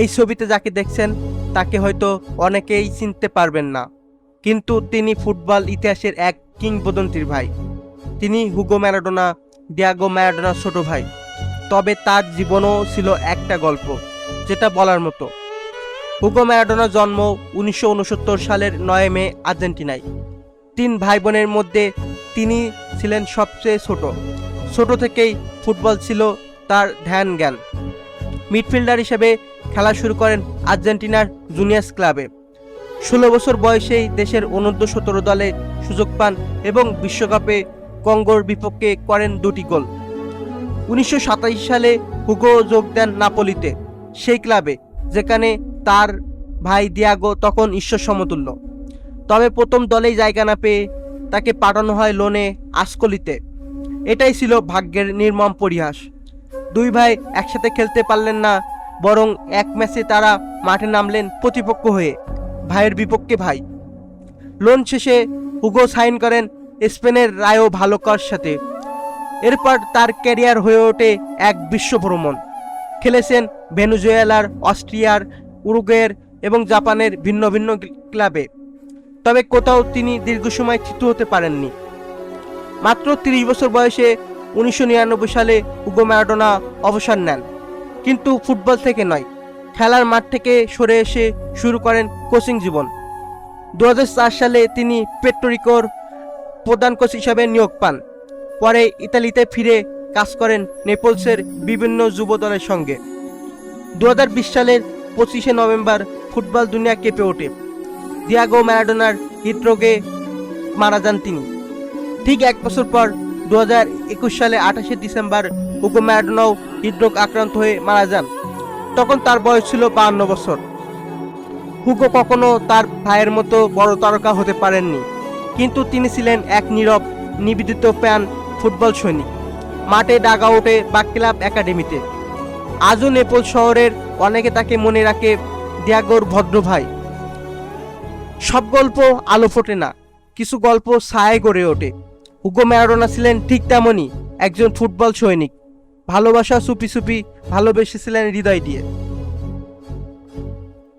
এই ছবিতে যাকে দেখছেন, তাকে হয়তো অনেকেই চিনতে পারবেন না। কিন্তু তিনি ফুটবল ইতিহাসের এক কিংবদন্তির ভাই। তিনি হুগো ম্যারাডোনা, ডিয়াগো ম্যারাডোনার ছোট ভাই। তবে তার জীবনও ছিল একটা গল্প, যেটা বলার মতো। হুগো ম্যারাডোনার জন্ম উনিশশো উনসত্তর সালের নয় মে আর্জেন্টিনায়। তিন ভাই বোনের মধ্যে তিনি ছিলেন সবচেয়ে ছোট। ছোট থেকেই ফুটবল ছিল তার ধ্যান জ্ঞান। মিডফিল্ডার হিসেবে খেলা শুরু করেন আর্জেন্টিনার জুনিয়ার্স ক্লাবে। ষোলো বছর বয়সেই দেশের অনূর্ধ্ব সতেরো দলে সুযোগ পান এবং বিশ্বকাপে কঙ্গোর বিপক্ষে করেন দুটি গোল। উনিশশো সাতাশ সালে হুগো যোগ দেন নাপোলিতে, সেই ক্লাবে, যেখানে তার ভাই দিয়াগো তখন ঈশ্বর সমতুল্য। তবে প্রথম দলেই জায়গা না পেয়ে তাকে পাঠানো হয় লোনে আসকলিতে। এটাই ছিল ভাগ্যের নির্মম পরিহাস। দুই ভাই একসাথে খেলতে পারলেন না বরং এক ম্যাচে তারা মাঠে নামলেন প্রতিপক্ষ হয়ে, ভাইয়ের বিপক্ষে ভাই। লোন শেষে হুগো সাইন করেন স্পেনের রায়ো ভালোকার সাথে। এরপর তার ক্যারিয়ার হয়ে ওঠে এক বিশ্ব ভ্রমণ। খেলেছেন ভেনুজুয়েলার, অস্ট্রিয়ার, উরুগুয়ের এবং জাপানের ভিন্ন ভিন্ন ক্লাবে। তবে কোথাও তিনি দীর্ঘ সময় থিতু হতে পারেননি। মাত্র তিরিশ বছর বয়সে উনিশশো নিরানব্বই সালে উগো ম্যারাডোনা অবসর নেন। কিন্তু ফুটবল থেকে নয়, খেলার মাঠ থেকে সরে এসে শুরু করেন কোচিং জীবন। দু হাজার চার সালে তিনি পেট্রোরিকোর প্রধান কোচ হিসাবে নিয়োগ পান। পরে ইতালিতে ফিরে কাজ করেন নেপলসের বিভিন্ন যুব দলের সঙ্গে। দু হাজার বিশ সালের পঁচিশে নভেম্বর ফুটবল দুনিয়া কেঁপে ওঠে। দিয়াগো ম্যারাডোনার হৃদরোগে মারা যান তিনি। ঠিক এক বছর পর দু সালে আঠাশে ডিসেম্বর হুগো ম্যারাডোনাও হৃদরোগ আক্রান্ত হয়ে মারা যান। তখন তার বয়স ছিল বাহান্ন বছর। হুগো কখনো তার ভাইয়ের মতো বড় তারকা হতে পারেননি, কিন্তু তিনি ছিলেন এক নীরব, নিবেদিত প্যান ফুটবল সৈনিক। মাঠে ডাগা ওঠে বা ক্লাব একাডেমিতে। আজও নেপল শহরের অনেকে তাকে মনে রাখে দিয়াগোর ভদ্র ভাই। সব গল্প আলো ফোটে না, কিছু গল্প ছায় গড়ে ওঠে। হুগো ম্যারাডোনা ছিলেন ঠিক তেমনই একজন ফুটবল সৈনিক। ভালোবাসা সুপি সুপি ভালোবেসেছিলেন হৃদয় দিয়ে।